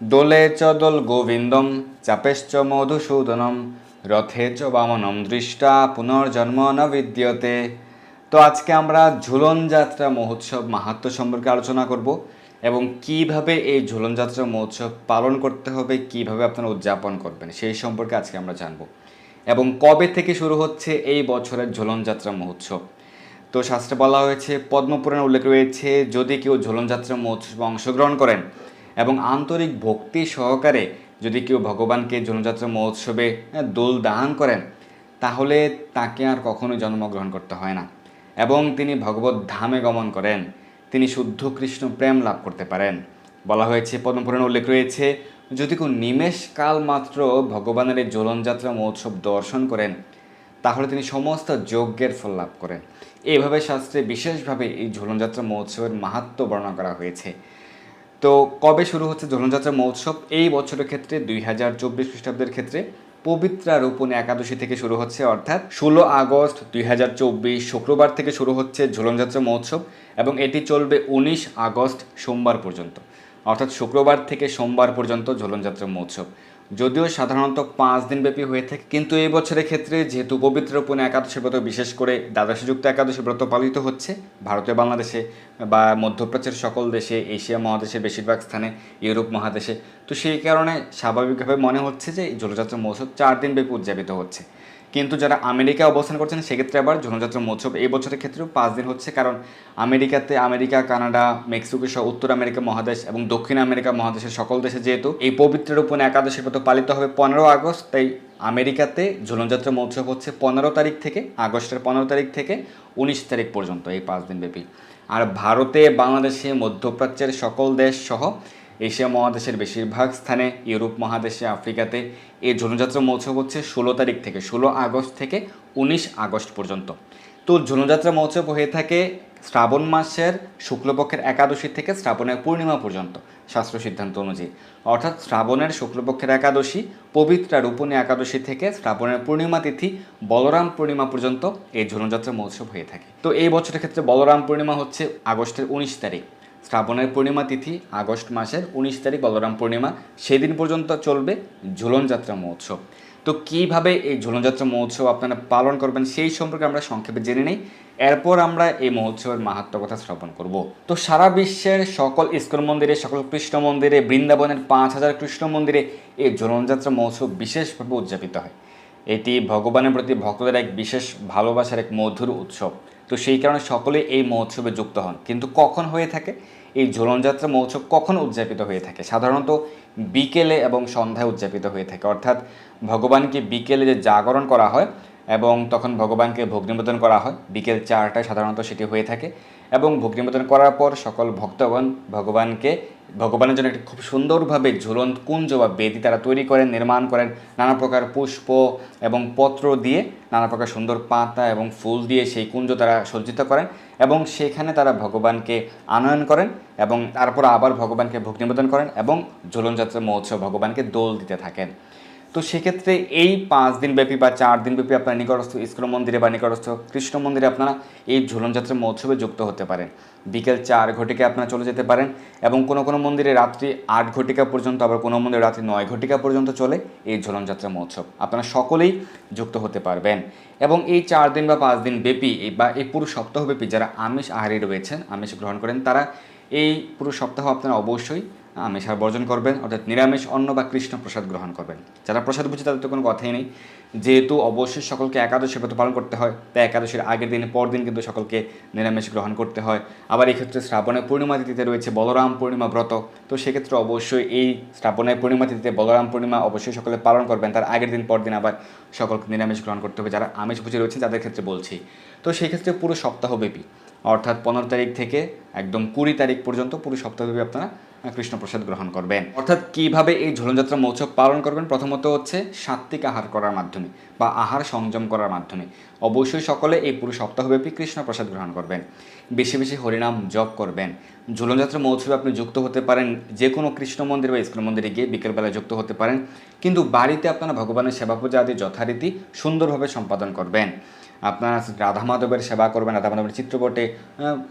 দোলে চ দোল গোবিন্দম চাপেশ্চ মধুসূদনম, রথে চ বামনম দৃষ্টা পুনর্জন্ম ন বিদ্যতে। তো আজকে আমরা ঝুলন যাত্রা মহোৎসব মাহাত্ম সম্পর্কে আলোচনা করব এবং কীভাবে এই ঝুলন যাত্রা মহোৎসব পালন করতে হবে, কীভাবে আপনারা উদযাপন করবেন সেই সম্পর্কে আজকে আমরা জানব। এবং কবে থেকে শুরু হচ্ছে এই বছরের ঝুলন যাত্রা মহোৎসব? তো শাস্ত্রে বলা হয়েছে, পদ্মপুরাণে উল্লেখ রয়েছে, যদি কেউ ঝুলন যাত্রা মহোৎসবে অংশগ্রহণ করেন এবং আন্তরিক ভক্তি সহকারে যদি কেউ ভগবানকে ঝুলনযাত্রা মহোৎসবে দোল দান করেন, তাহলে তাকে আর কখনোই জন্মগ্রহণ করতে হয় না। এবং তিনি ভগবত ধামে গমন করেন, তিনি শুদ্ধ কৃষ্ণ প্রেম লাভ করতে পারেন। বলা হয়েছে পদ্মপুরাণে উল্লেখ রয়েছে, যদি কেউ নিমেষ কাল মাত্র ভগবানের এই ঝোলনযাত্রা মহোৎসব দর্শন করেন, তাহলে তিনি সমস্ত যজ্ঞের ফল লাভ করেন। এইভাবে শাস্ত্রে বিশেষভাবে এই ঝোলনযাত্রা মহোৎসবের মাহাত্ম বর্ণনা করা হয়েছে। তো কবে শুরু হচ্ছে ঝোলনযাত্রা মহোৎসব? এই বছরের ক্ষেত্রে দুই হাজার চব্বিশ খ্রিস্টাব্দের ক্ষেত্রে পবিত্রা রোপণ একাদশী থেকে শুরু হচ্ছে, অর্থাৎ ষোলো আগস্ট দুই হাজার চব্বিশ শুক্রবার থেকে শুরু হচ্ছে ঝুলনযাত্রা মহোৎসব এবং এটি চলবে উনিশ আগস্ট সোমবার পর্যন্ত, অর্থাৎ শুক্রবার থেকে সোমবার পর্যন্ত ঝুলনযাত্রা মহোৎসব। যদিও সাধারণত পাঁচ দিন ব্যাপী হয়ে থাকে, কিন্তু এই বছরের ক্ষেত্রে যেহেতু পবিত্র রূপণী একাদশী ব্রত, বিশেষ করে দ্বাদশযুক্ত একাদশী ব্রত পালিত হচ্ছে ভারতে বাংলাদেশে বা মধ্যপ্রাচ্যের সকল দেশে, এশিয়া মহাদেশে, বেশিরভাগ স্থানে ইউরোপ মহাদেশে। তো সেই কারণে স্বাভাবিকভাবে মনে হচ্ছে যে জলযাত্রা মহোৎসব চার দিন ব্যাপী উদযাপিত হচ্ছে। কিন্তু যারা আমেরিকায় অবস্থান করছেন, সেক্ষেত্রে আবার ঝনযাত্রা মহোৎসব এই বছরের ক্ষেত্রেও পাঁচ দিন হচ্ছে। কারণ আমেরিকাতে আমেরিকা, কানাডা, মেক্সিকো সহ উত্তর আমেরিকা মহাদেশ এবং দক্ষিণ আমেরিকা মহাদেশের সকল দেশে যেহেতু এই পবিত্র রূপণ একাদশী ব্রত পালিত হবে পনেরো আগস্ট, তাই আমেরিকাতে ঝুলনযাত্রা মহোৎসব হচ্ছে পনেরো তারিখ থেকে, আগস্টের পনেরো তারিখ থেকে উনিশ তারিখ পর্যন্ত এই পাঁচ দিন ব্যাপী আর ভারতে, বাংলাদেশে, মধ্যপ্রাচ্যের সকল দেশ সহ এশিয়া মহাদেশের বেশিরভাগ স্থানে ইউরোপ মহাদেশে, আফ্রিকাতে এই ঝুলনযাত্রা মহোৎসব হচ্ছে ষোলো তারিখ থেকে, ষোলো আগস্ট থেকে উনিশ আগস্ট পর্যন্ত। তো ঝুলনযাত্রা মহোৎসব হয়ে থাকে শ্রাবণ মাসের শুক্লপক্ষের একাদশী থেকে শ্রাবণের পূর্ণিমা পর্যন্ত, শাস্ত্র সিদ্ধান্ত অনুযায়ী। অর্থাৎ শ্রাবণের শুক্লপক্ষের একাদশী, পবিত্রা রূপণী একাদশী থেকে শ্রাবণের পূর্ণিমা তিথি, বলরাম পূর্ণিমা পর্যন্ত এই ঝুলনযাত্রা মহোৎসব হয়ে থাকে। তো এই বছরের ক্ষেত্রে বলরাম পূর্ণিমা হচ্ছে আগস্টের উনিশ তারিখ। শ্রাবণের পূর্ণিমা তিথি, আগস্ট মাসের উনিশ তারিখ বলরাম পূর্ণিমা, সেদিন পর্যন্ত চলবে ঝুলন যাত্রা মহোৎসব। তো কীভাবে এই ঝুলনযাত্রা মহোৎসব আপনারা পালন করবেন সেই সম্পর্কে আমরা সংক্ষেপে জেনে নিই। এরপর আমরা এই মহোৎসবের মাহাত্ম কথা শ্রবণ করব। তো সারা বিশ্বের সকল ইস্কন মন্দিরে, সকল কৃষ্ণ মন্দিরে, বৃন্দাবনের পাঁচ হাজার কৃষ্ণ মন্দিরে এই ঝুলনযাত্রা মহোৎসব বিশেষভাবে উদযাপিত হয়। এটি ভগবানের প্রতি ভক্তদের এক বিশেষ ভালোবাসার এক মধুর উৎসব। তো সেই কারণে সকলে এই মহোৎসবে যুক্ত হন। কিন্তু কখন হয়ে থাকে? এই ঝোলনযাত্রা মহোৎসব কখন উদযাপিত হয়ে থাকে? সাধারণত বিকেলে এবং সন্ধ্যায় উদযাপিত হয়ে থাকে। অর্থাৎ ভগবানকে বিকেলে যে জাগরণ করা হয় এবং তখন ভগবানকে ভোগ করা হয়, বিকেল চারটায় সাধারণত সেটি হয়ে থাকে। এবং ভোগ নিবেদন করার পর সকল ভক্তগণ ভগবানকে, ভগবানের জন্য একটি খুব সুন্দরভাবে ঝুলন্ত কুঞ্জ বা বেদি তারা তৈরি করেন, নির্মাণ করেন, নানা প্রকার পুষ্প এবং পত্র দিয়ে নানা প্রকার সুন্দর পাতা এবং ফুল দিয়ে সেই কুঞ্জ তারা সজ্জিত করেন এবং সেখানে তারা ভগবানকে আনয়ন করেন এবং তারপর আবার ভগবানকে ভোগ নিবেদন করেন এবং ঝুলনযাত্রা মহোৎসব ভগবানকে দোল দিতে থাকেন। তো সেক্ষেত্রে এই পাঁচ দিন ব্যাপী বা চার দিন ব্যাপী আপনার নিকটস্থ ইস্কন মন্দিরে বা নিকটস্থ কৃষ্ণ মন্দিরে আপনারা এই ঝুলনযাত্রা মহোৎসবে যুক্ত হতে পারেন। বিকেল চার ঘটিকা আপনারা চলে যেতে পারেন এবং কোনো কোনো মন্দিরে রাত্রি আট ঘটিকা পর্যন্ত, আবার কোনো মন্দিরে রাত্রি নয় ঘটিকা পর্যন্ত চলে এই ঝুলনযাত্রা মহোৎসব। আপনারা সকলেই যুক্ত হতে পারবেন। এবং এই চার দিন বা পাঁচ দিন ব্যাপী বা এই পুরো সপ্তাহব্যাপী যারা আমিষ আহারী রয়েছেন, আমিষ গ্রহণ করেন, তারা এই পুরো সপ্তাহ আপনারা অবশ্যই আমিষ আর বর্জন করবেন, অর্থাৎ নিরামিষ, অন্ন বা কৃষ্ণ প্রসাদ গ্রহণ করবেন। যারা প্রসাদ বুঝে তাদের তো কোনো কথাই নেই। যেহেতু অবশ্যই সকলকে একাদশী ব্রত পালন করতে হয়, তাই একাদশীর আগের দিন পর দিন কিন্তু সকলকে নিরামিষ গ্রহণ করতে হয়। আবার এই ক্ষেত্রে শ্রাবণের পূর্ণিমা তিথিতে রয়েছে বলরাম পূর্ণিমা ব্রত। তো সেক্ষেত্রে অবশ্যই এই শ্রাবণের পূর্ণিমা তিথিতে বলরাম পূর্ণিমা অবশ্যই সকলে পালন করবেন। তার আগের দিন পর দিন আবার সকলকে নিরামিষ গ্রহণ করতে হবে। যারা আমিষ বুঝে রয়েছেন, তাদের ক্ষেত্রে বলছি। তো সেই ক্ষেত্রে পুরো সপ্তাহব্যাপী, অর্থাৎ পনেরো তারিখ থেকে একদম কুড়ি তারিখ পর্যন্ত পুরো সপ্তাহব্যাপী আপনারা কৃষ্ণপ্রসাদ গ্রহণ করবেন। অর্থাৎ কীভাবে এই ঝোলনযাত্রা মহোৎসব পালন করবেন? প্রথমত হচ্ছে সাত্বিক আহার করার মাধ্যমে বা আহার সংযম করার মাধ্যমে। অবশ্যই সকলে এই পুরো সপ্তাহব্যাপী কৃষ্ণ প্রসাদ গ্রহণ করবেন। বেশি বেশি হরিনাম জপ করবেন। ঝোলনযাত্রা মহোৎসবে আপনি যুক্ত হতে পারেন যে কোনো কৃষ্ণ মন্দির বা ইস্কন মন্দিরে গিয়ে বিকেলবেলা যুক্ত হতে পারেন। কিন্তু বাড়িতে আপনারা ভগবানের সেবা পূজা আদি যথারীতি সুন্দরভাবে সম্পাদন করবেন। আপনারা রাধা মাধবের সেবা করবেন, রাধা মাধবের চিত্রপটে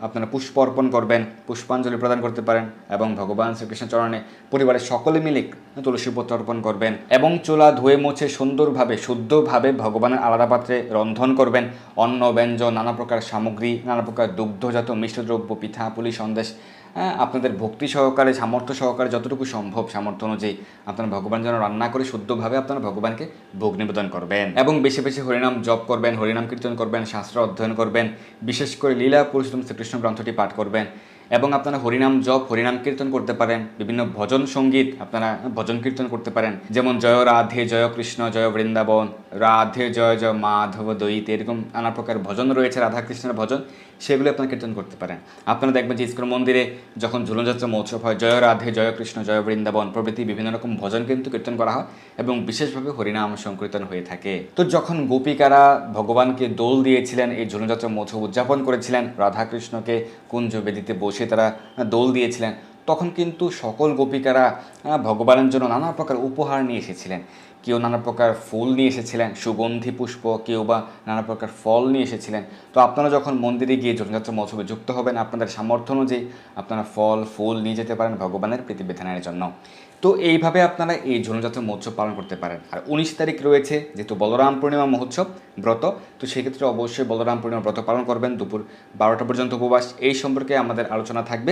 আপনারা পুষ্প অর্পণ করবেন, পুষ্পাঞ্জলি প্রদান করতে পারেন এবং ভগবান শ্রীকৃষ্ণ চরণে পরিবারের সকলে মিলে তুলসী পত্র অর্পণ করবেন এবং চোলা ধুয়ে মুছে সুন্দরভাবে, শুদ্ধভাবে ভগবানের আলাদা পাত্রে রন্ধন করবেন। অন্ন ব্যঞ্জন নানা প্রকার সামগ্রী, নানা প্রকার দুগ্ধজাত মিষ্টদ্রব্য পিঠা, পুলি, সন্দেশ আপনাদের ভক্তি সহকারে, সামর্থ্য সহকারে যতটুকু সম্ভব, সামর্থ্য অনুযায়ী আপনারা ভগবান যেন রান্না করে শুদ্ধভাবে আপনারা ভগবানকে ভোগ নিবেদন করবেন। এবং বেশি বেশি হরিনাম জপ করবেন, হরিনাম কীর্তন করবেন, শাস্ত্র অধ্যয়ন করবেন, বিশেষ করে লীলা, পুরুষোত্তম, শ্রীকৃষ্ণ গ্রন্থটি পাঠ করবেন এবং আপনারা হরিনাম জপ, হরিনাম কীর্তন করতে পারেন। বিভিন্ন ভজন সংগীত আপনারা ভজন কীর্তন করতে পারেন। যেমন জয় রাধে, জয় কৃষ্ণ, জয় বৃন্দাবন, রাধে, জয় জয় মাধব দৈত, এরকম নানা প্রকার ভজন রয়েছে রাধা কৃষ্ণের ভজন। সেগুলো আপনারা কীর্তন করতে পারেন আপনারা দেখবেন যে ইস্কন মন্দিরে যখন ঝুলনযাত্রা মহোৎসব হয়, জয় রাধে, জয় কৃষ্ণ, জয় বৃন্দাবন প্রভৃতি বিভিন্ন রকম ভজন কিন্তু কীর্তন করা হয় এবং বিশেষভাবে হরিনাম সংকীর্তন হয়ে থাকে। তো যখন গোপিকারা ভগবানকে দোল দিয়েছিলেন, এই ঝুলনযাত্রা মহোৎসব উদযাপন করেছিলেন, রাধাকৃষ্ণকে কুঞ্জ বেদিতে বসে তারা দোল দিয়েছিলেন, তখন কিন্তু সকল গোপিকারা ভগবানের জন্য নানা প্রকার উপহার নিয়ে এসেছিলেন। কেউ নানা প্রকার ফুল নিয়ে এসেছিলেন, সুগন্ধি পুষ্প, কেউ বা নানা প্রকার ফল নিয়ে এসেছিলেন। তো আপনারা যখন মন্দিরে গিয়ে জনযাত্রা মহোৎসবে যুক্ত হবেন, আপনাদের সামর্থ্য অনুযায়ী আপনারা ফল, ফুল নিয়ে যেতে পারেন ভগবানের প্রীতিবিধানের জন্য। তো এইভাবে আপনারা এই ঝুলনযাত্রা মহোৎসব পালন করতে পারেন। আর উনিশ তারিখ রয়েছে যেহেতু বলরাম পূর্ণিমা মহোৎসব ব্রত, তো সেক্ষেত্রে অবশ্যই বলরাম পূর্ণিমা ব্রত পালন করবেন। দুপুর বারোটা পর্যন্ত উপবাস, এই সম্পর্কে আমাদের আলোচনা থাকবে।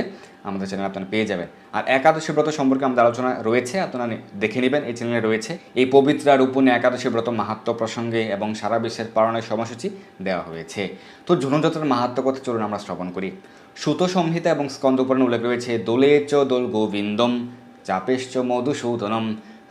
আমাদের চ্যানেলে আপনারা পেয়ে যাবেন। আর একাদশী ব্রত সম্পর্কে আমাদের আলোচনা রয়েছে, আপনারা দেখে নেবেন, এই চ্যানেলে রয়েছে। এই পবিত্র উপনে একাদশী ব্রত মাহাত্ম প্রসঙ্গে এবং সারা বিশ্বের পালনের সময়সূচি দেওয়া হয়েছে। তো ঝুলনযাত্রার মাহাত্ম কথা চলুন আমরা শ্রবণ করি। সুত সংহিতা এবং স্কন্দ পুরাণে উল্লেখ রয়েছে, দোলে চ দোল গোবিন্দম চাপেশ্চ মধুসূদনম,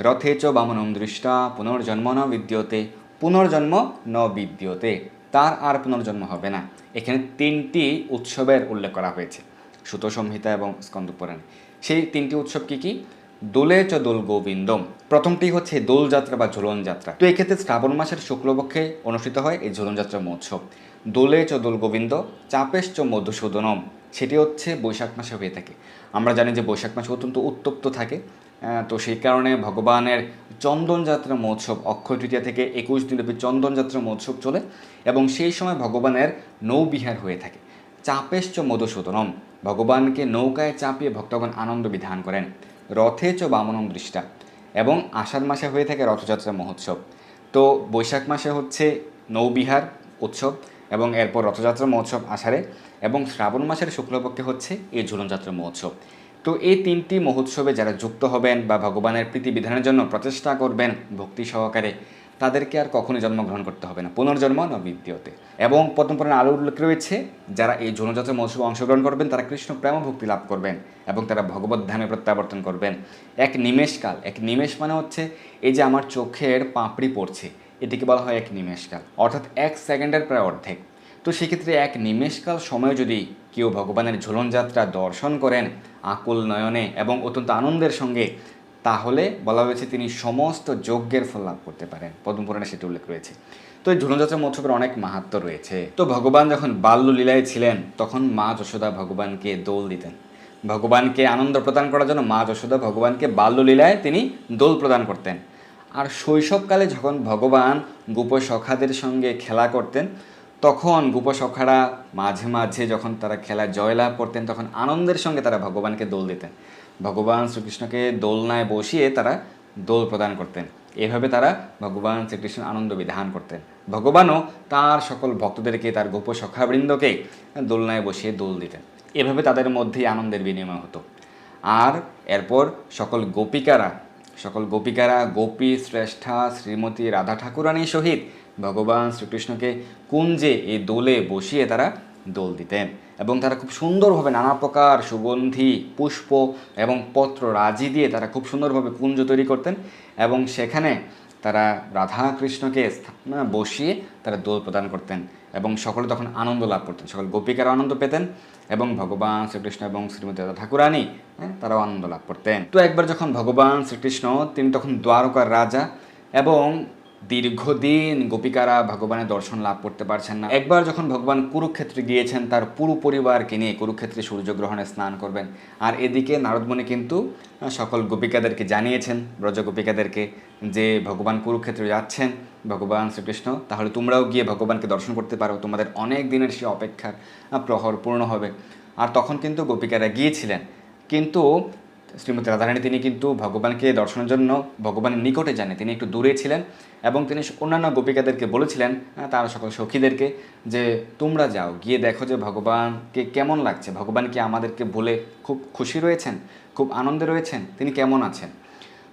রথে চ বামনম দৃষ্টা, পুনর্জন্ম ন বিদ্যতে, পুনর্জন্ম ন বিদ্যতে। তার আর পুনর্জন্ম হবে না। এখানে তিনটি উৎসবের উল্লেখ করা হয়েছে, সুত সংহিতা এবং স্কন্দ পুরাণে সেই তিনটি উৎসব কী কি? দোলে চ দোল গোবিন্দম। প্রথমটি হচ্ছে দোল যাত্রা বা ঝুলন যাত্রা। তো এক্ষেত্রে শ্রাবণ মাসের শুক্লপক্ষে অনুষ্ঠিত হয় এই ঝুলন যাত্রা মহোৎসব। দোলে চ দোল গোবিন্দ, চাপেশ চ মধুসূদনম। সেটি হচ্ছে বৈশাখ মাসে হয়ে থাকে। আমরা জানি যে বৈশাখ মাসে অত্যন্ত উত্তপ্ত থাকে। তো সেই কারণে ভগবানের চন্দনযাত্রা মহোৎসব, অক্ষয় তৃতীয়া থেকে একুশ দিনব্যাপী চন্দন যাত্রা মহোৎসব চলে এবং সেই সময় ভগবানের নৌবিহার হয়ে থাকে। চাপেশ্চ মধুসূদনম। ভগবানকে নৌকায় চাপিয়ে ভক্তগণ আনন্দ বিধান করেন। রথে চ বামনম দৃষ্টা এবং আষাঢ় মাসে হয়ে থাকে রথযাত্রা মহোৎসব। তো বৈশাখ মাসে হচ্ছে নৌবিহার উৎসব এবং এরপর রথযাত্রা মহোৎসব আষাঢ়ে এবং শ্রাবণ মাসের শুক্লপক্ষে হচ্ছে এই ঝুলনযাত্রা মহোৎসব। তো এই তিনটি মহোৎসবে যারা যুক্ত হবেন বা ভগবানের প্রীতি বিধানের জন্য প্রচেষ্টা করবেন ভক্তি সহকারে তাদেরকে আর কখনোই জন্মগ্রহণ করতে হবে না, পুনর্জন্ম ন বিদ্যতে। এবং পদ্মপুরাণে আরও উল্লেখ রয়েছে, যারা এই যৌনযাত্রা মহোৎসবে অংশগ্রহণ করবেন, তারা কৃষ্ণ প্রেম ভক্তি লাভ করবেন এবং তারা ভগবত ধামে প্রত্যাবর্তন করবেন। এক নিমেষকাল, এক নিমেষ মানে হচ্ছে এই যে আমার চোখের পাঁপড়ি পড়ছে, এটিকে বলা হয় এক নিমেষকাল, অর্থাৎ এক সেকেন্ডের প্রায় অর্ধেক। তো সেক্ষেত্রে এক নিমেষকাল সময় যদি কেউ ভগবানের ঝুলন যাত্রা দর্শন করেন, আকুল নয়নে এবং অত্যন্ত আনন্দের সঙ্গে তাহলে বলা হয়েছে তিনি সমস্ত যজ্ঞের ফল লাভ করতে পারেন। পদ্মপুরাণে সেটি উল্লেখ রয়েছে। তো এই ঝুলনযাত্রা মহোৎসবের অনেক মাহাত্ম রয়েছে। তো ভগবান যখন বাল্য লীলায় ছিলেন, তখন মা যশোদা ভগবানকে দোল দিতেন। ভগবানকে আনন্দ প্রদান করার জন্য মা যশোদা ভগবানকে বাল্যলীলায় তিনি দোল প্রদান করতেন। আর শৈশবকালে যখন ভগবান গোপ সখাদের সঙ্গে খেলা করতেন, তখন গোপসখারা মাঝে মাঝে যখন তারা খেলা জয়লাভ করতেন, তখন আনন্দের সঙ্গে তারা ভগবানকে দোল দিতেন। ভগবান শ্রীকৃষ্ণকে দোলনায় বসিয়ে তারা দোল প্রদান করতেন। এভাবে তারা ভগবান শ্রীকৃষ্ণ আনন্দ বিধান করতেন। ভগবানও তার সকল ভক্তদেরকে, তার গোপ সখাবৃন্দকে দোলনায় বসিয়ে দোল দিতেন। এভাবে তাদের মধ্যেই আনন্দের বিনিময় হতো। আর এরপর সকল গোপিকারা সকল গোপিকারা, গোপী, শ্রেষ্ঠা, শ্রীমতী রাধা ঠাকুরানীর সহিত ভগবান শ্রীকৃষ্ণকে কুঞ্জে এই দোলে বসিয়ে তারা দোল দিতেন এবং তারা খুব সুন্দরভাবে নানা প্রকার সুগন্ধি পুষ্প এবং পত্র রাজি দিয়ে তারা খুব সুন্দরভাবে কুঞ্জ তৈরি করতেন এবং সেখানে তারা রাধা কৃষ্ণকে বসিয়ে তারা দোল প্রদান করতেন এবং সকলে তখন আনন্দ লাভ করতেন। সকল গোপিকারা আনন্দ পেতেন এবং ভগবান শ্রীকৃষ্ণ এবং শ্রীমতী রাধা ঠাকুরানী হ্যাঁ, তারাও আনন্দ লাভ করতেন। তো একবার যখন ভগবান শ্রীকৃষ্ণ তিনি তখন দ্বারকার রাজা এবং দীর্ঘদিন গোপিকারা ভগবানের দর্শন লাভ করতে পারছেন না। একবার যখন ভগবান কুরুক্ষেত্রে গিয়েছেন, তার পুরো পরিবারকে নিয়ে কুরুক্ষেত্রে সূর্যগ্রহণে স্নান করবেন। আর এদিকে নারদমণি কিন্তু সকল গোপিকাদেরকে জানিয়েছেন ব্রজ গোপিকাদেরকে যে ভগবান কুরুক্ষেত্রে যাচ্ছেন, ভগবান শ্রীকৃষ্ণ, তাহলে তোমরাও গিয়ে ভগবানকে দর্শন করতে পারো। তোমাদের অনেক দিনের সে অপেক্ষার প্রহর পূর্ণ হবে। আর তখন কিন্তু গোপিকারা গিয়েছিলেন। কিন্তু শ্রীমতী রাধারানী তিনি কিন্তু ভগবানকে দর্শনের জন্য ভগবানের নিকটে যাননি। তিনি একটু দূরে ছিলেন এবং তিনি অন্যান্য গোপিকাদেরকে বলেছিলেন তার সকল সখীদেরকে যে তোমরা যাও, গিয়ে দেখো যে ভগবানকে কেমন লাগছে। ভগবান কি আমাদেরকে বলে খুব খুশি রয়েছেন? খুব আনন্দে রয়েছেন? তিনি কেমন আছেন?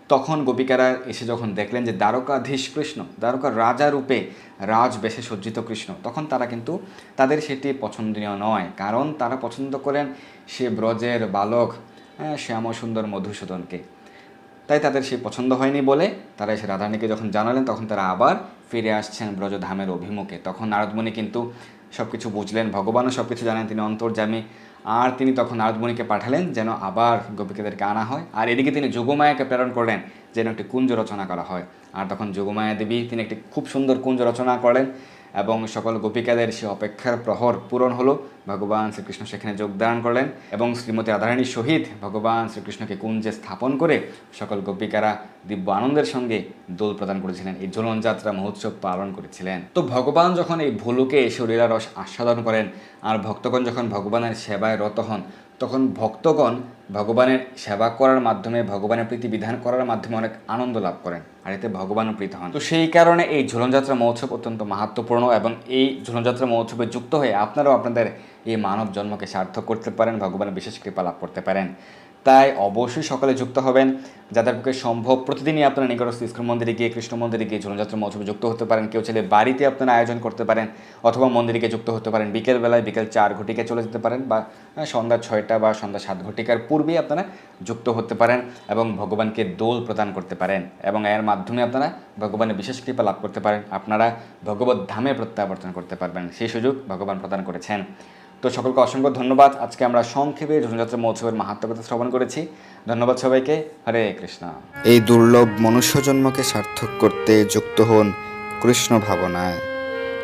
তখন গোপিকারা এসে যখন দেখলেন যে দ্বারকাধীশ কৃষ্ণ, দ্বারকা রাজা রূপে রাজ বেশে সজ্জিত কৃষ্ণ, তখন তারা কিন্তু তাদের সেটি পছন্দনীয় নয়। কারণ তারা পছন্দ করেন সে ব্রজের বালক হ্যাঁ, শ্যাম সুন্দর মধুসূদনকে। তাই তাদের সে পছন্দ হয়নি বলে তারা এসে রাধারানীকে যখন জানালেন তখন তারা আবার ফিরে আসছেন ব্রজধামের অভিমুখে। তখন নারদমণি কিন্তু সব কিছু বুঝলেন ভগবানও সব কিছু জানেন তিনি অন্তর্জামী আর তিনি তখন নারদমণিকে পাঠালেন যেন আবার গোপিকাদেরকে আনা হয়। আর এদিকে তিনি যোগমায়াকে প্রেরণ করলেন যেন একটি কুঞ্জ রচনা করা হয়। আর তখন যোগমায়া দেবী তিনি একটি খুব সুন্দর কুঞ্জ রচনা করেন এবং সকল গোপিকাদের সে অপেক্ষার প্রহর পূরণ হলো। ভগবান শ্রীকৃষ্ণ সেখানে যোগদান করলেন এবং শ্রীমতী রাধারানীর সহিত ভগবান শ্রীকৃষ্ণকে কুঞ্জে স্থাপন করে সকল গোপিকারা দিব্য আনন্দের সঙ্গে দোল প্রদান করেছিলেন। এই ঝুলন যাত্রা, মহোৎসব পালন করেছিলেন। তো ভগবান যখন এই ভুলুকে এসে লীলারস আস্বাদন করেন, আর ভক্তগণ যখন ভগবানের সেবায় রত হন তখন ভক্তগণ ভগবানের সেবা করার মাধ্যমে, ভগবানের প্রীতি বিধান করার মাধ্যমে অনেক আনন্দ লাভ করেন আর এতে ভগবানও প্রীত হন। তো সেই কারণে এই ঝুলনযাত্রা মহোৎসব অত্যন্ত মাহাত্মপূর্ণ এবং এই ঝুলনযাত্রা মহোৎসবে যুক্ত হয়ে আপনারাও আপনাদের এই মানব জন্মকে সার্থক করতে পারেন, ভগবানের বিশেষ কৃপা লাভ করতে পারেন। তাই অবশ্যই সকলে যুক্ত হবেন। যাদের পক্ষে সম্ভব প্রতিদিনই আপনারা নিকটস্থ ইস্কন মন্দিরে গিয়ে, কৃষ্ণ মন্দিরে গিয়ে ঝুলনযাত্রা মহোৎসবে যুক্ত হতে পারেন। কেউ চাইলে বাড়িতে আপনারা আয়োজন করতে পারেন অথবা মন্দিরে গিয়ে যুক্ত হতে পারেন। বিকেলবেলায় বিকেল চার ঘটিকে চলে যেতে পারেন বা সন্ধ্যা ছয়টা বা সন্ধ্যা সাত ঘটিকার পূর্বেই আপনারা যুক্ত হতে পারেন এবং ভগবানকে দোল প্রদান করতে পারেন এবং এর মাধ্যমে আপনারা ভগবানের বিশেষ কৃপা লাভ করতে পারেন। আপনারা ভগবত ধামে প্রত্যাবর্তন করতে পারবেন। সেই সুযোগ ভগবান প্রদান করেছেন। তো সকলকে অসংখ্য ধন্যবাদ। আজকে আমরা সংক্ষেপে ঝুলনযাত্রা মহোৎসবের মাহাত্মকতা শ্রবণ করেছি। ধন্যবাদ সবাইকে। হরে কৃষ্ণ। এই দুর্লভ মনুষ্য জন্মকে সার্থক করতে যুক্ত হন কৃষ্ণ ভাবনায়।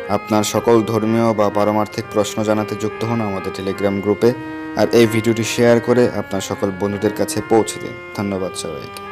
আপনার সকল ধর্মীয় বা পারমার্থিক প্রশ্ন জানাতে যুক্ত হন আমাদের টেলিগ্রাম গ্রুপে। আর এই ভিডিওটি শেয়ার করে আপনার সকল বন্ধুদের কাছে পৌঁছে দিন। ধন্যবাদ সবাইকে।